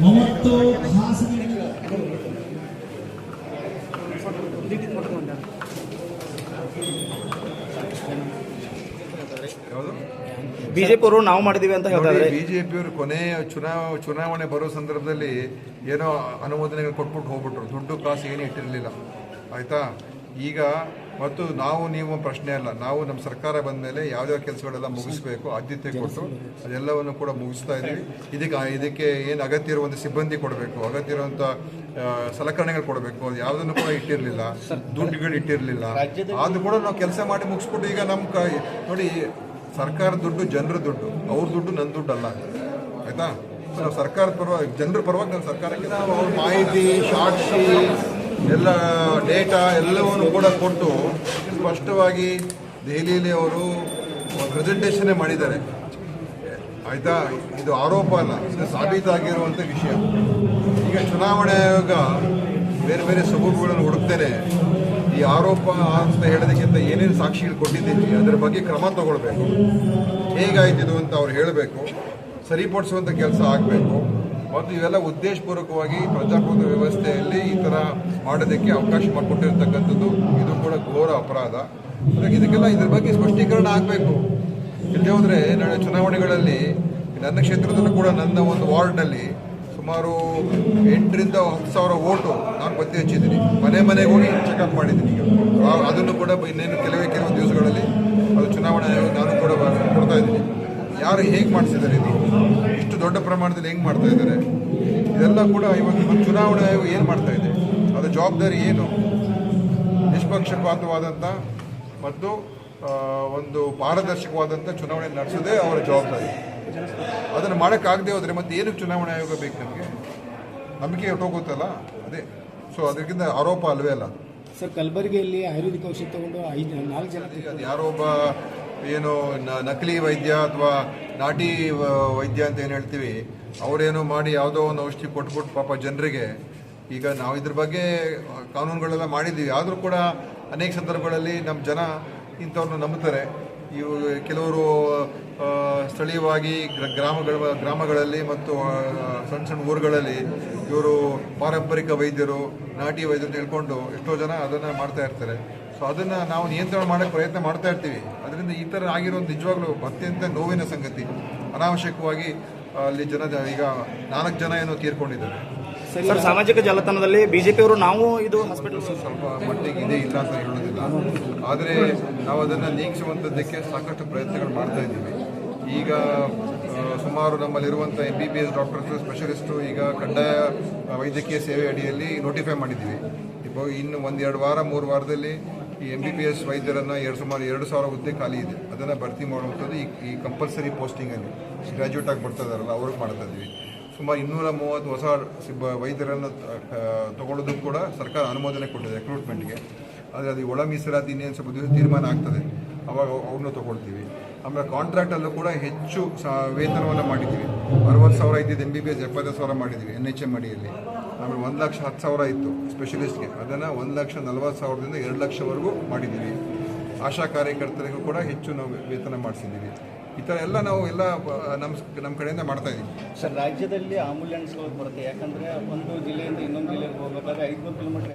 ಮೂವತ್ತು ಖಾಸಗಿ ಬಿಜೆಪಿ ಅವರು ನಾವು ಮಾಡಿದೀವಿ ಅಂತ ಹೇಳ್ತಾರೆ ಬಿಜೆಪಿ ಅವರು ಕೊನೆಯ ಚುನಾವ ಚುನಾವಣೆ ಬರೋ ಸಂದರ್ಭದಲ್ಲಿ ಏನೋ ಅನುಮೋದನೆಗಳು ಕೊಟ್ಬಿಟ್ಟು ಹೋಗ್ಬಿಟ್ರು. ದುಡ್ಡು ಕಾಸು ಏನು ಇಟ್ಟಿರಲಿಲ್ಲ. ಆಯ್ತಾ? ಈಗ ಮತ್ತು ನಾವು ನೀವು ಪ್ರಶ್ನೆ ಅಲ್ಲ ನಾವು ನಮ್ಮ ಸರ್ಕಾರ ಬಂದ ಮೇಲೆ ಯಾವ್ಯಾವ ಕೆಲಸಗಳೆಲ್ಲ ಮುಗಿಸ್ಬೇಕು ಆದ್ಯತೆ ಕೊಟ್ಟು ಅದೆಲ್ಲವನ್ನು ಕೂಡ ಮುಗಿಸ್ತಾ ಇದ್ದೀವಿ. ಇದಕ್ಕೆ ಇದಕ್ಕೆ ಏನು ಅಗತ್ಯ ಇರುವಂಥ ಸಿಬ್ಬಂದಿ ಕೊಡಬೇಕು ಅಗತ್ಯ ಇರುವಂಥ ಸಲಕರಣೆಗಳು ಕೊಡಬೇಕು ಅದು ಯಾವುದನ್ನು ಕೂಡ ಇಟ್ಟಿರಲಿಲ್ಲ ದುಡ್ಡುಗಳು ಇಟ್ಟಿರಲಿಲ್ಲ. ಅದು ಕೂಡ ನಾವು ಕೆಲಸ ಮಾಡಿ ಮುಗಿಸ್ಬಿಟ್ಟು ಈಗ ನಮ್ಮ ಕ ನೋಡಿ ಸರ್ಕಾರ ದುಡ್ಡು ಜನರ ದುಡ್ಡು ಅವ್ರ ದುಡ್ಡು ನನ್ನ ದುಡ್ಡು ಅಲ್ಲ ಆಯ್ತಾ? ನಾವು ಸರ್ಕಾರದ ಪರವಾಗಿ ಜನರ ಪರವಾಗಿ ನಮ್ಮ ಸರ್ಕಾರಕ್ಕೆ ನಾವು ಅವ್ರ ಮಾಹಿತಿ ಸಾಕ್ಷಿ ಎಲ್ಲ ಡೇಟಾ ಎಲ್ಲವನ್ನು ಕೂಡ ಕೊಟ್ಟು ಸ್ಪಷ್ಟವಾಗಿ ದೆಹಲಿಯಲ್ಲಿ ಅವರು ಪ್ರೆಸೆಂಟೇಷನ್ನೇ ಮಾಡಿದ್ದಾರೆ. ಆಯಿತಾ? ಇದು ಆರೋಪ ಅಲ್ಲ, ಇದು ಸಾಬೀತಾಗಿರುವಂಥ ವಿಷಯ. ಈಗ ಚುನಾವಣೆ ಆಯೋಗ ಬೇರೆ ಬೇರೆ ಸಬೂಬುಗಳನ್ನು ಹುಡುಕ್ತೇನೆ. ಈ ಆರೋಪ ಅಂತ ಹೇಳೋದಕ್ಕಿಂತ ಏನೇನು ಸಾಕ್ಷಿಗಳು ಕೊಟ್ಟಿದ್ದೀವಿ ಅದರ ಬಗ್ಗೆ ಕ್ರಮ ತಗೊಳ್ಬೇಕು. ಹೇಗಾಯ್ತಿದ್ದು ಇದು ಅಂತ ಅವ್ರು ಹೇಳಬೇಕು. ಸರಿಪಡಿಸುವಂಥ ಕೆಲಸ ಆಗಬೇಕು. ಮತ್ತು ಇವೆಲ್ಲ ಉದ್ದೇಶಪೂರ್ವಕವಾಗಿ ಪ್ರಜಾಪ್ರಭುತ್ವ ವ್ಯವಸ್ಥೆಯಲ್ಲಿ ಈ ಥರ ಮಾಡೋದಕ್ಕೆ ಅವಕಾಶ ಮಾಡಿಕೊಟ್ಟಿರ್ತಕ್ಕಂಥದ್ದು. ಇದು ಕೂಡ ಘೋರ ಅಪರಾಧ. ಇದಕ್ಕೆಲ್ಲ ಇದ್ರ ಬಗ್ಗೆ ಸ್ಪಷ್ಟೀಕರಣ ಆಗಬೇಕು. ಇಲ್ಲದೆ ಹೋದರೆ ನಾಳೆ ಚುನಾವಣೆಗಳಲ್ಲಿ ನನ್ನ ಕ್ಷೇತ್ರದಲ್ಲೂ ಕೂಡ ನನ್ನ ಒಂದು ವಾರ್ಡ್ನಲ್ಲಿ ಸುಮಾರು ಎಂಟರಿಂದ ಹತ್ತು ಸಾವಿರ ಓಟು ನಾನು ಪತ್ತೆ ಹಚ್ಚಿದ್ದೀನಿ. ಮನೆ ಮನೆಗೆ ಹೋಗಿ ಚೆಕಪ್ ಮಾಡಿದ್ದೀನಿ ಅದನ್ನು ಕೂಡ ಇನ್ನೇನು ಕೆಲವೇ ಕೆಲವು ದಿವಸಗಳಲ್ಲಿ ಅದು ಚುನಾವಣೆ ಯಾರು ಹೇಗೆ ಮಾಡಿಸಿದ್ದಾರೆ ಇದು? ಇಷ್ಟು ದೊಡ್ಡ ಪ್ರಮಾಣದಲ್ಲಿ ಹೆಂಗೆ ಮಾಡ್ತಾ ಇದ್ದಾರೆ? ಇದೆಲ್ಲ ಕೂಡ ಇವತ್ತು ಚುನಾವಣೆ ಚುನಾವಣಾ ಆಯೋಗ ಏನು ಮಾಡ್ತಾ ಇದೆ? ಅದರ ಜವಾಬ್ದಾರಿ ಏನು? ನಿಷ್ಪಕ್ಷಪಾತವಾದಂಥ ಮತ್ತು ಒಂದು ಪಾರದರ್ಶಕವಾದಂಥ ಚುನಾವಣೆ ನಡೆಸೋದೇ ಅವರ ಜವಾಬ್ದಾರಿ. ಅದನ್ನು ಮಾಡೋಕ್ಕಾಗದೆ ಹೋದರೆ ಮತ್ತೆ ಏನಕ್ಕೆ ಚುನಾವಣಾ ಆಯೋಗ ಬೇಕು ನಮಗೆ? ನಂಬಿಕೆ ಹೊಟ್ಟೋಗುತ್ತಲ್ಲ ಅದೇ. ಸೊ ಅದಕ್ಕಿಂತ ಆರೋಪ ಅಲ್ವೇ ಅಲ್ಲ ಸರ್ ಕಲಬುರಗಿಯಲ್ಲಿ ಆಯುರ್ವೇದಿಕ ಔಷಧ ತಗೊಂಡು ಐದು ನಾಲ್ಕು ಜನ ಅದು ಯಾರೋ ಒಬ್ಬ ಏನು ನಕಲಿ ವೈದ್ಯ ಅಥವಾ ನಾಟಿ ವೈದ್ಯ ಅಂತ ಏನು ಹೇಳ್ತೀವಿ, ಅವರೇನೋ ಮಾಡಿ ಯಾವುದೋ ಒಂದು ಔಷಧಿ ಕೊಟ್ಬಿಟ್ಟು ಪಾಪ ಜನರಿಗೆ, ಈಗ ನಾವು ಇದ್ರ ಬಗ್ಗೆ ಕಾನೂನುಗಳೆಲ್ಲ ಮಾಡಿದ್ದೀವಿ. ಆದರೂ ಕೂಡ ಅನೇಕ ಸಂದರ್ಭಗಳಲ್ಲಿ ನಮ್ಮ ಜನ ಇಂಥವ್ರನ್ನ ನಂಬುತ್ತಾರೆ ಇವು ಕೆಲವರು ಸ್ಥಳೀಯವಾಗಿ ಗ್ರ- ಗ್ರಾಮಗಳ, ಗ್ರಾಮಗಳಲ್ಲಿ ಮತ್ತು ಸಣ್ಣ ಸಣ್ಣ ಊರುಗಳಲ್ಲಿ ಇವರು ಪಾರಂಪರಿಕ ವೈದ್ಯರು, ನಾಟಿ ವೈದ್ಯರು ತಿಳ್ಕೊಂಡು ಎಷ್ಟೋ ಜನ ಅದನ್ನು ಮಾಡ್ತಾ ಇರ್ತಾರೆ. ಸೊ ಅದನ್ನು ನಾವು ನಿಯಂತ್ರಣ ಮಾಡೋಕೆ ಪ್ರಯತ್ನ ಮಾಡ್ತಾ ಇರ್ತೀವಿ. ಅದರಿಂದ ಈ ಥರ ಆಗಿರೋ ನಿಜವಾಗ್ಲೂ ಅತ್ಯಂತ ನೋವಿನ ಸಂಗತಿ. ಅನಾವಶ್ಯಕವಾಗಿ ಅಲ್ಲಿ ಜನ ಈಗ ನಾಲ್ಕು ಜನ ಏನೋ ತೀರ್ಕೊಂಡಿದ್ದಾರೆ. ಸರ್ ಸಾಮಾಜಿಕ ಜಾಲತಾಣದಲ್ಲಿ ಬಿಜೆಪಿಯವರು ನಾವು ಇದು ಹಾಸ್ಪಿಟಲ್ ಸ್ವಲ್ಪ ಮಟ್ಟಿಗೆ ಇದೆ ಇಲ್ಲ ಅಂತ ಹೇಳೋದಿಲ್ಲ ಆದರೆ ನಾವು ಅದನ್ನು ನೀಗಿಸುವಂಥದ್ದಕ್ಕೆ ಸಾಕಷ್ಟು ಪ್ರಯತ್ನಗಳು ಮಾಡ್ತಾ ಇದ್ದೀವಿ. ಈಗ ಸುಮಾರು ನಮ್ಮಲ್ಲಿರುವಂಥ M B B S doctors specialist ಈಗ ಕಡ್ಡಾಯ ವೈದ್ಯಕೀಯ ಸೇವೆ ಅಡಿಯಲ್ಲಿ ನೋಟಿಫೈ ಮಾಡಿದ್ದೀವಿ. ಇನ್ನು ಒಂದೆರಡು ವಾರ ಮೂರು ವಾರದಲ್ಲಿ ಈ ಎಂ ಬಿ ಬಿ ಎಸ್ ವೈದ್ಯರನ್ನು ಎರಡು ಸುಮಾರು ಎರಡು ಸಾವಿರ ಹುದ್ದೆ ಖಾಲಿ ಇದೆ. ಅದನ್ನು ಭರ್ತಿ ಮಾಡುವಂಥದ್ದು ಈ ಈ ಕಂಪಲ್ಸರಿ ಪೋಸ್ಟಿಂಗಲ್ಲಿ ಗ್ರ್ಯಾಜುಯೇಟ್ ಆಗಿ ಬರ್ತಾ ಇದಾರಲ್ಲ ಅವ್ರಿಗೆ ಮಾಡ್ತಾ ಇದ್ದೀವಿ ಸುಮಾರು ಇನ್ನೂರ ಮೂವತ್ತು ಹೊಸ ಸಿಬ್ಬ ವೈದ್ಯರನ್ನು ತಗೊಳ್ಳೋದಕ್ಕೆ ಕೂಡ ಸರ್ಕಾರ ಅನುಮೋದನೆ ಕೊಟ್ಟಿದೆ ರಿಕ್ರೂಟ್ಮೆಂಟ್ಗೆ ಆದರೆ ಅದು ಒಳ ಮೀಸಲಾತಿ ಇನ್ನೇನು ಸ್ವಲ್ಪ ತೀರ್ಮಾನ ಆಗ್ತದೆ. ಅವಾಗ ಅವ್ರನ್ನೂ ತಗೊಳ್ತೀವಿ. ಆಮೇಲೆ ಕಾಂಟ್ರಾಕ್ಟಲ್ಲೂ ಕೂಡ ಹೆಚ್ಚು ಸಾ, ವೇತನವನ್ನು ಮಾಡಿದ್ದೀವಿ. ಅರವತ್ತು ಸಾವಿರ ಇದ್ದಿದ್ದು ಎಂ ಬಿ ಬಿ ಎಸ್ ಎಪ್ಪತ್ತೈದು ಸಾವಿರ ಮಾಡಿದ್ದೀವಿ ಎನ್ ಎಚ್ ಎಂ ಅಡಿಯಲ್ಲಿ. ಆಮೇಲೆ ಒಂದು ಲಕ್ಷ ಹತ್ತು ಸಾವಿರ ಇತ್ತು ಸ್ಪೆಷಲಿಸ್ಟ್ಗೆ ಅದನ್ನು ಒಂದು ಲಕ್ಷ ನಲ್ವತ್ತು ಸಾವಿರದಿಂದ ಎರಡು ಲಕ್ಷವರೆಗೂ ಮಾಡಿದ್ದೀವಿ. ಆಶಾ ಕಾರ್ಯಕರ್ತರಿಗೂ ಕೂಡ ಹೆಚ್ಚು ನಾವು ವೇತನ ಮಾಡಿಸಿದ್ದೀವಿ. ಈ ಥರ ಎಲ್ಲ ನಾವು ಎಲ್ಲ ನಮ್ಮ ನಮ್ಮ ಕಡೆಯಿಂದ ಮಾಡ್ತಾ ಇದ್ದೀವಿ. ಸರ್, ರಾಜ್ಯದಲ್ಲಿ ಆಂಬುಲೆನ್ಸ್ಗಳು ಬರುತ್ತೆ. ಯಾಕಂದರೆ ಒಂದು ಜಿಲ್ಲೆಯಿಂದ ಇನ್ನೊಂದು ಜಿಲ್ಲೆಗೆ ಹೋಗಬೇಕಾದ್ರೆ ಐದು ಕಿಲೋಮೀಟರ್